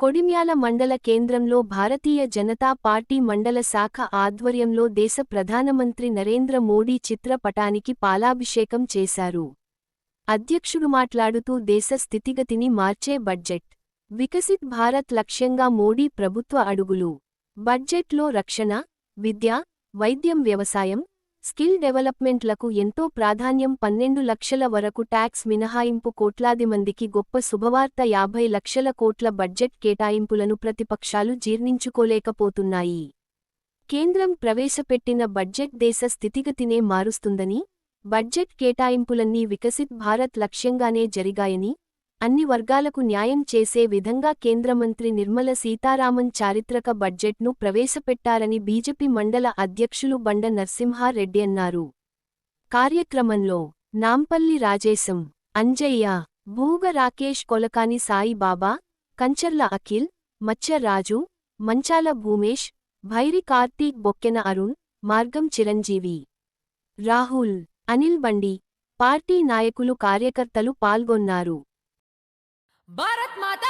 కొడిమ్యాల మండల కేంద్రంలో భారతీయ జనతా పార్టీ మండల శాఖ ఆధ్వర్యంలో దేశ ప్రధానమంత్రి నరేంద్ర మోడీ చిత్రపటానికి పాలాభిషేకం చేశారు. అధ్యక్షుడు మాట్లాడుతూ దేశ స్థితిగతిని మార్చే బడ్జెట్. వికసిత్ భారత్ లక్ష్యంగా మోడీ ప్రభుత్వ అడుగులు. బడ్జెట్లో రక్షణ విద్య వైద్యం వ్యవసాయం స్కిల్ డెవలప్మెంట్లకు ఎంతో ప్రాధాన్యం పన్నెండు లక్షల వరకు ట్యాక్స్ మినహాయింపు కోట్లాది మందికి గొప్ప శుభవార్త యాభై లక్షల కోట్ల బడ్జెట్ కేటాయింపులను ప్రతిపక్షాలు జీర్ణించుకోలేకపోతున్నాయి. కేంద్రం ప్రవేశపెట్టిన బడ్జెట్ దేశ స్థితిగతినే మారుస్తుందని బడ్జెట్ కేటాయింపులన్నీ వికసిత్ భారత్ లక్ష్యంగానే జరిగాయని అన్ని వర్గాలకు న్యాయం చేసే విధంగా కేంద్ర మంత్రి నిర్మల సీతారామన్ చారిత్రక బడ్జెట్ను ప్రవేశపెట్టారని బీజేపీ మండల అధ్యక్షులు బండ నరసింహారెడ్డి అన్నారు. కార్యక్రమంలో నాంపల్లి రాజేశం అంజయ్య భూగ రాకేష్ కొలకాని సాయిబాబా కంచర్ల అఖిల్ మచ్చ రాజు మంచాల భూమేష్ భైరి కార్తీక్ బొక్కెన అరుణ్ మార్గం చిరంజీవి. రాహుల్ అనిల్ బండి పార్టీ నాయకులు కార్యకర్తలు పాల్గొన్నారు. भारत माता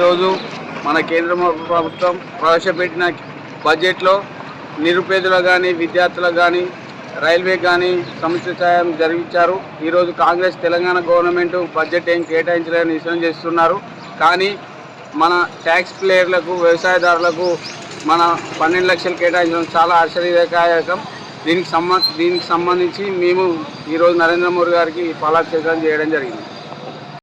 ఈరోజు మన కేంద్ర ప్రభుత్వం ప్రవేశపెట్టిన బడ్జెట్లో నిరుపేదలకు కానీ విద్యార్థులకు కానీ రైల్వే కానీ సమస్య సాయం జరిగించారు. ఈరోజు కాంగ్రెస్ తెలంగాణ గవర్నమెంట్ బడ్జెట్ ఏం కేటాయించలేని నిశ్చయం చేస్తున్నారు. కానీ మన ట్యాక్స్ ప్లేయర్లకు వ్యవసాయదారులకు మన పన్నెండు లక్షలు కేటాయించడం చాలా ఆశ్చర్యదాయకం. దీనికి సంబంధ దీనికి సంబంధించి మేము ఈరోజు నరేంద్ర మోడీ గారికి పాలాభిషేకం చేయడం జరిగింది.